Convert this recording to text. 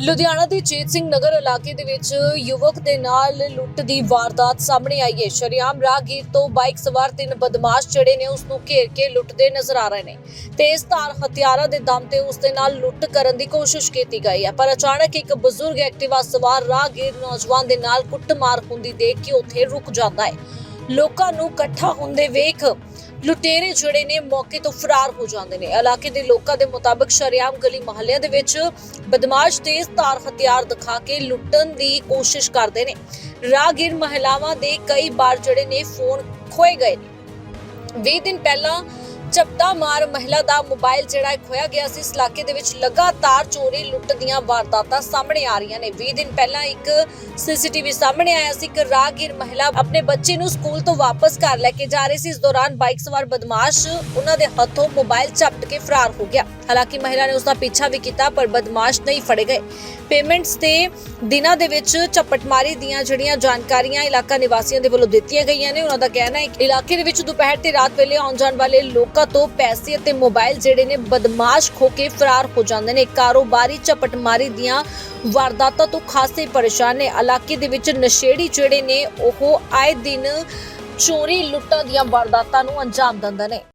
ਲੁਧਿਆਣਾ ਦੇ ਚੇਤ ਸਿੰਘ ਨਗਰ ਇਲਾਕੇ ਦੇ ਵਿੱਚ ਯੁਵਕ ਦੇ ਨਾਲ ਲੁੱਟ ਦੀ ਵਾਰਦਾਤ ਸਾਹਮਣੇ ਆਈ ਹੈ। ਸ਼ਰੀਆਮ ਰਾਹਗੀਰ ਤੋਂ ਬਾਈਕ ਸਵਾਰ ਤਿੰਨ ਬਦਮਾਸ਼ ਜਿਹੜੇ ਨੇ ਉਸ ਨੂੰ ਘੇਰ ਕੇ ਲੁੱਟਦੇ ਨਜ਼ਰ ਆ ਰਹੇ ਨੇ। ਤੇਜ਼ ਧਾਰ ਹਥਿਆਰਾਂ ਦੇ ਦਮ ਤੇ ਉਸ ਦੇ ਨਾਲ ਲੁੱਟ ਕਰਨ ਦੀ ਕੋਸ਼ਿਸ਼ ਕੀਤੀ ਗਈ ਹੈ। ਪਰ ਅਚਾਨਕ ਇੱਕ ਬਜ਼ੁਰਗ ਐਕਟਿਵਾ ਸਵਾਰ ਰਾਹਗੀਰ ਨੌਜਵਾਨ ਦੇ ਨਾਲ ਕੁੱਟਮਾਰ ਹੁੰਦੀ ਦੇਖ ਕੇ ਉੱਥੇ ਰੁਕ ਜਾਂਦਾ ਹੈ। ਲੋਕਾਂ ਨੂੰ ਇਕੱਠਾ ਹੁੰਦੇ ਵੇਖ ਲੁਟੇਰੇ ਜਿਹੜੇ ਨੇ ਮੌਕੇ ਤੋਂ ਫਰਾਰ ਹੋ ਜਾਂਦੇ ਨੇ। ਇਲਾਕੇ ਦੇ ਲੋਕਾਂ ਦੇ ਮੁਤਾਬਕ ਸ਼ਰਿਆਮ ਗਲੀ ਮੁਹੱਲਿਆਂ ਦੇ ਵਿੱਚ ਬਦਮਾਸ਼ ਤੇਜ਼ ਧਾਰ ਹਥਿਆਰ ਦਿਖਾ ਕੇ ਲੁੱਟਣ ਦੀ ਕੋਸ਼ਿਸ਼ ਕਰਦੇ ਨੇ। ਰਾਹਗੀਰ ਮਹਿਲਾਵਾਂ ਦੇ ਕਈ ਵਾਰ ਜਿਹੜੇ ਨੇ ਫੋਨ ਖੋਏ ਗਏ ਨੇ। 20 ਦਿਨ ਪਹਿਲਾਂ ਚਪਟਾ ਮਾਰ ਮਹਿਲਾ ਦਾ ਮੋਬਾਈਲ ਜਿਹੜਾ ਖੋਇਆ ਗਿਆ ਸੀ। ਇਸ ਇਲਾਕੇ ਦੇ ਵਿੱਚ ਲਗਾਤਾਰ ਚੋਰੀ ਲੁੱਟ ਦੀਆਂ ਵਾਰਦਾਤਾਂ ਸਾਹਮਣੇ ਆ ਰਹੀਆਂ ਨੇ। 20 ਦਿਨ ਪਹਿਲਾਂ ਇੱਕ ਸੀਸੀਟੀਵੀ ਸਾਹਮਣੇ ਆਇਆ ਸੀ। ਕਿ ਰਾਹਗੀਰ ਮਹਿਲਾ ਆਪਣੇ ਬੱਚੇ ਨੂੰ ਸਕੂਲ ਤੋਂ ਵਾਪਸ ਘਰ ਲੈ ਕੇ ਜਾ ਰਹੀ ਸੀ। ਇਸ ਦੌਰਾਨ ਬਾਈਕ ਸਵਾਰ ਬਦਮਾਸ਼ ਉਹਨਾਂ ਦੇ ਹੱਥੋਂ ਮੋਬਾਈਲ ਝਪਟ ਕੇ ਫਰਾਰ ਹੋ ਗਿਆ। ਹਾਲਾਂਕਿ ਮਹਿਲਾ ਨੇ ਉਸ ਦਾ ਪਿੱਛਾ ਵੀ ਕੀਤਾ, ਪਰ ਬਦਮਾਸ਼ ਨਹੀਂ ਫੜੇ ਗਏ। ਪੇਮੈਂਟਸ ਤੇ ਦਿਨਾਂ ਦੇ ਵਿੱਚ ਝਪਟਮਾਰੀ ਦੀਆਂ ਜਿਹੜੀਆਂ ਜਾਣਕਾਰੀਆਂ ਇਲਾਕਾ ਨਿਵਾਸੀਆਂ ਦੇ ਵੱਲੋਂ ਦਿੱਤੀਆਂ ਗਈਆਂ ਨੇ, ਉਹਨਾਂ ਦਾ ਕਹਿਣਾ ਹੈ ਕਿ ਇਲਾਕੇ ਦੇ ਵਿੱਚ ਦੁਪਹਿਰ ਤੇ ਰਾਤ ਵੇਲੇ ਆਉਣ ਜਾਣ ਵਾਲੇ ਲੋਕਾਂ ਤੋਂ ਪੈਸੇ ਅਤੇ ਮੋਬਾਈਲ ਜਿਹੜੇ ਨੇ ਬਦਮਾਸ਼ ਖੋ ਕੇ ਫਰਾਰ ਹੋ ਜਾਂਦੇ ਨੇ। ਕਾਰੋਬਾਰੀ ਝਪਟਮਾਰੀ ਦੀਆਂ ਵਾਰਦਾਤਾਂ ਤੋਂ ਖਾਸੇ ਪਰੇਸ਼ਾਨ ਨੇ। ਇਲਾਕੇ ਦੇ ਵਿੱਚ ਨਸ਼ੇੜੀ ਜਿਹੜੇ ਨੇ, ਉਹ ਆਏ ਦਿਨ ਚੋਰੀ ਲੁੱਟਾਂ ਦੀਆਂ ਵਾਰਦਾਤਾਂ ਨੂੰ ਅੰਜਾਮ ਦਿੰਦੇ ਨੇ।